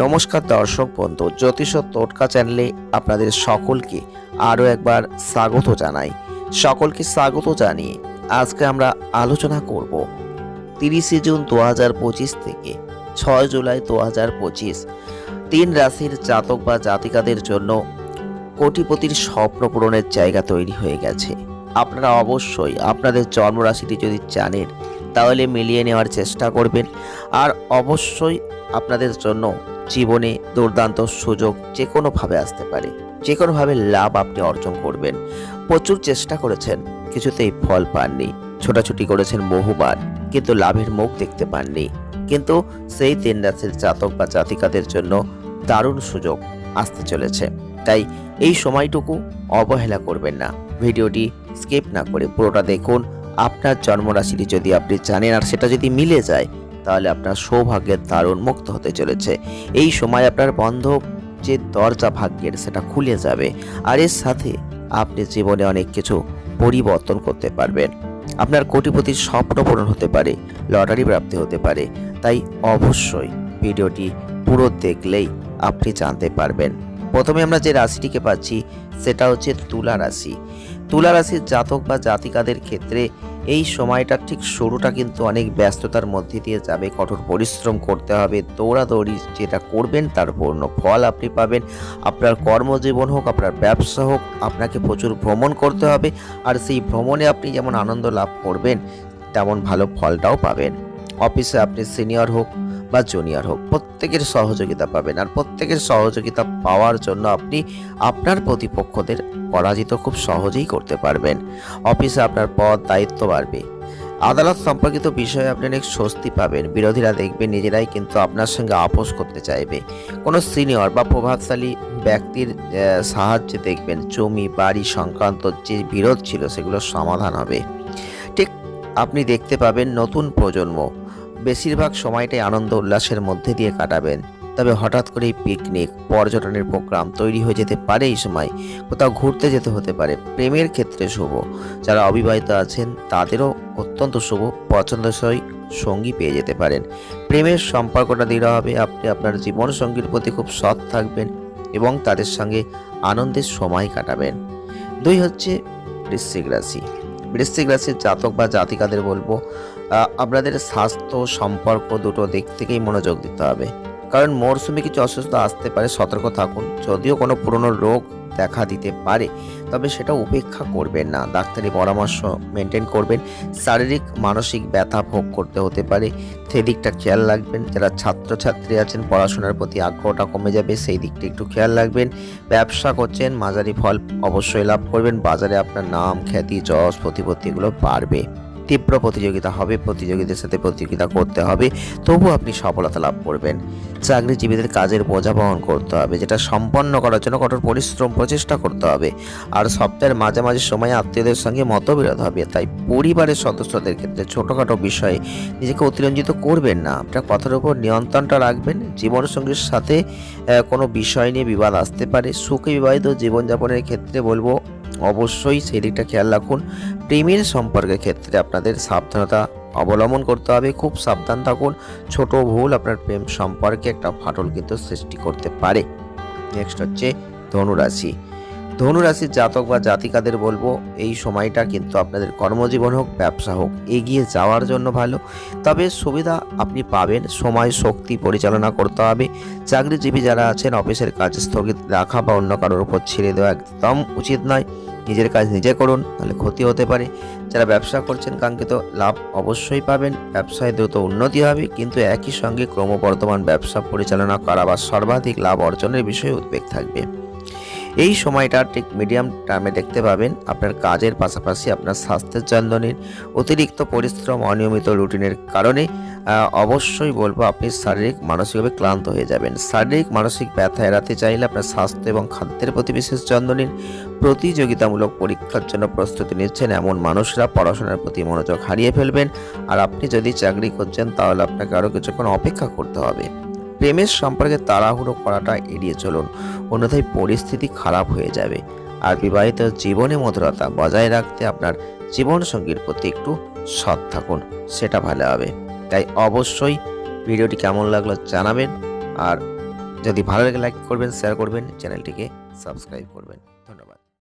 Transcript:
নমস্কার দর্শক বন্ধু, জ্যোতিষ টোটকা চ্যানেলে আপনাদের সকলকে আরও একবার স্বাগত জানাই। সকলকে স্বাগত জানিয়ে আজকে আমরা আলোচনা করব তিরিশে জুন দু হাজার পঁচিশ থেকে ছয় জুলাই দু তিন রাশির জাতক বা জাতিকাদের জন্য কোটিপতির স্বপ্ন পূরণের জায়গা তৈরি হয়ে গেছে। আপনারা অবশ্যই আপনাদের জন্মরাশিটি যদি জানেন, তাহলে মিলিয়ে নেওয়ার চেষ্টা করবেন। আর অবশ্যই আপনাদের জন্য জীবনে দুর্দান্ত সুযোগ যে কোনোভাবে আসতে পারে। যে কোনোভাবে লাভ আপনি অর্জন করবেন। প্রচুর চেষ্টা করেছেন, কিছুতেই ফল পাননি। ছোটাছুটি করেছেন বহুবার, কিন্তু লাভের মুখ দেখতে পাননি। কিন্তু সেই তিন রাশির জাতক বা জাতিকাদের জন্য দারুণ সুযোগ আসতে চলেছে। তাই এই সময়টুকু অবহেলা করবেন না। ভিডিওটি স্কিপ না করে পুরোটা দেখুন। আপনার জন্মরাশিটি যদি আপনি জানেন আর সেটা যদি মিলে যায় তাহলে আপনার সৌভাগ্যের দারুণ মুক্ত হতে চলেছে। এই সময় আপনার বন্ধ যে দরজা ভাগ্যের, সেটা খুলে যাবে। আর এর সাথে আপনি জীবনে অনেক কিছু পরিবর্তন করতে পারবেন। আপনার কোটিপতির স্বপ্ন পূরণ হতে পারে, লটারি প্রাপ্তি হতে পারে। তাই অবশ্যই ভিডিওটি পুরো দেখলেই আপনি জানতে পারবেন। প্রথমে আমরা যে রাশিটিকে পাচ্ছি, সেটা হচ্ছে তুলা রাশি। তুলা রাশির জাতক বা জাতিকাদের ক্ষেত্রে এই সময়টা ঠিক শুরুটা কিন্তু অনেক ব্যস্ততার মধ্যে দিয়ে যাবে। কঠোর পরিশ্রম করতে হবে, দৌড়াদৌড়ি যেটা করবেন তার পূর্ণ ফল আপনি পাবেন। আপনার কর্মজীবন হোক, আপনার ব্যবসা হোক, আপনাকে প্রচুর ভ্রমণ করতে হবে আর সেই ভ্রমণে আপনি যেমন আনন্দ লাভ করবেন, তেমন ভালো ফলটাও পাবেন। অফিসে আপনি সিনিয়র হোক বা জুনিয়র হোক, প্রত্যেকের সহযোগিতা পাবেন। আর প্রত্যেকের সহযোগিতা পাওয়ার জন্য আপনি আপনার প্রতিপক্ষদের পরাজিত খুব সহজেই করতে পারবেন। অফিসে আপনার পদ, দায়িত্ব বাড়বে। আদালত সম্পর্কিত বিষয়ে আপনি অনেক স্বস্তি পাবেন। বিরোধীরা দেখবেন নিজেরাই কিন্তু আপনার সঙ্গে আপোষ করতে চাইবে। কোনো সিনিয়র বা প্রভাবশালী ব্যক্তির সাহায্যে দেখবেন জমি, বাড়ি সংক্রান্ত যে বিরোধ ছিল সেগুলো সমাধান হবে। ঠিক আপনি দেখতে পাবেন নতুন প্রজন্ম বেশিরভাগ সময়টাই আনন্দ উল্লাসের মধ্যে দিয়ে কাটাবেন। তবে হঠাৎ করেই পিকনিক, পর্যটনের প্রোগ্রাম তৈরি হয়ে যেতে পারে এই সময়। কোথাও ঘুরতে যেতে হতে পারে। প্রেমের ক্ষেত্রে শুভ। যারা অবিবাহিত আছেন, তাদেরও অত্যন্ত শুভ, পছন্দসই সঙ্গী পেয়ে যেতে পারেন। প্রেমের সম্পর্কটা দৃঢ় হবে। আপনি আপনার জীবন সঙ্গীর প্রতি খুব সৎ থাকবেন এবং তাদের সঙ্গে আনন্দের সময় কাটাবেন। দুই হচ্ছে বৃশ্চিক রাশি। বৃশ্চিক রাশির জাতক বা জাতিকাদের বলব আপনাদের স্বাস্থ্য সম্পর্ক দুটো দিক থেকেই মনোযোগ দিতে হবে। কারণ মরশুমে কিছু অসুস্থতা আসতে পারে, সতর্ক থাকুন। যদিও কোনো পুরনো রোগ দেখা দিতে পারে, তবে সেটা উপেক্ষা করবেন না। ডাক্তারি পরামর্শ মেনটেন করবেন। শারীরিক, মানসিক ব্যথা ভোগ করতে হতে পারে। সেদিকটা খেয়াল রাখবেন। যারা ছাত্রছাত্রী আছেন, পড়াশোনার প্রতি আগ্রহটা কমে যাবে, সেই দিকটা একটু খেয়াল রাখবেন। ব্যবসা করছেন, মাঝারি ফল অবশ্যই লাভ করবেন। বাজারে আপনার নাম, খ্যাতি, যশ প্রতিপত্তিগুলো বাড়বে। তীব্র প্রতিযোগিতা হবে, প্রতিযোগীদের সাথে প্রতিযোগিতা করতে হবে তবু আপনি সফলতা লাভ করবেন। চাকরিজীবীদের কাজের বোঝা বহন করতে হবে, যেটা সম্পন্ন করার জন্য কঠোর পরিশ্রম, প্রচেষ্টা করতে হবে। আর সপ্তাহের মাঝে মাঝে সময়ে আত্মীয়দের সঙ্গে মতবিরোধ হবে, তাই পরিবারের সদস্যদের ক্ষেত্রে ছোটোখাটো বিষয়ে নিজেকে অতিরঞ্জিত করবেন না। আপনার কথার উপর নিয়ন্ত্রণটা রাখবেন, জীবনসঙ্গীর সাথে কোনো বিষয় নিয়ে বিবাদ আসতে পারে। সুখে বিবাহিত জীবনযাপনের ক্ষেত্রে বলব অবশ্যই সেই দিকটা খেয়াল রাখুন। প্রেমের সম্পর্কের ক্ষেত্রে আপনাদের সাবধানতা অবলম্বন করতে হবে, খুব সাবধান থাকুন। ছোট ভুল আপনার প্রেম সম্পর্কে একটা ফাটল কিন্তু সৃষ্টি করতে পারে। নেক্সট হচ্ছে ধনুরাশি। ধনুরাশির জাতক বা জাতিকাদের বলব, এই সময়টা কিন্তু আপনাদের কর্মজীবন হোক, ব্যবসা হোক, এগিয়ে যাওয়ার জন্য ভালো। তবে সুবিধা আপনি পাবেন, সময়, শক্তি পরিচালনা করতে হবে। চাকরিজীবী যারা আছেন, অফিসের কাজ স্থগিত রাখা বা অন্য কারোর উপর ছেড়ে দেওয়া একদম উচিত নয়। নিজের কাজ নিজে করুন, তাহলে ক্ষতি হতে পারে। যারা ব্যবসা করছেন, কাঙ্ক্ষিত লাভ অবশ্যই পাবেন। ব্যবসায় দ্রুত উন্নতি হবে, কিন্তু একই সঙ্গে ক্রমবর্ধমান ব্যবসা পরিচালনা করা বা সর্বাধিক লাভ অর্জনের বিষয়ে উদ্বেগ থাকবে। এই সময়টা ঠিক মিডিয়াম টার্মে দেখতে পাবেন। আপনার কাজের পাশাপাশি আপনার স্বাস্থ্যের নিন অতিরিক্ত পরিশ্রম, অনিয়মিত রুটিনের কারণে অবশ্যই বলব আপনি শারীরিক, মানসিকভাবে ক্লান্ত হয়ে যাবেন। শারীরিক, মানসিক ব্যথা এড়াতে চাইলে আপনার স্বাস্থ্য এবং খাদ্যের প্রতি বিশেষ নিন প্রতিযোগিতামূলক পরীক্ষার জন্য প্রস্তুতি নিচ্ছেন এমন মানুষরা পড়াশোনার প্রতি মনোযোগ হারিয়ে ফেলবেন। আর আপনি যদি চাকরি করছেন তাহলে আপনাকে আরও কিছুক্ষণ অপেক্ষা করতে হবে। প্রেমের সম্পর্কে তাড়াহুড়ো করাটা এড়িয়ে চলুন। অন্যথায় পরিস্থিতি খারাপ হয়ে যাবে। আর বিবাহিত জীবনে মধুরতা বজায় রাখতে আপনার জীবনসঙ্গীর প্রতি একটু সৎ থাকুন, সেটা ভালো হবে। তাই অবশ্যই ভিডিওটি কেমন লাগল জানাবেন। আর যদি ভালো লাগে, লাইক করবেন শেয়ার করবেন, চ্যানেলটিকে সাবস্ক্রাইব করবেন।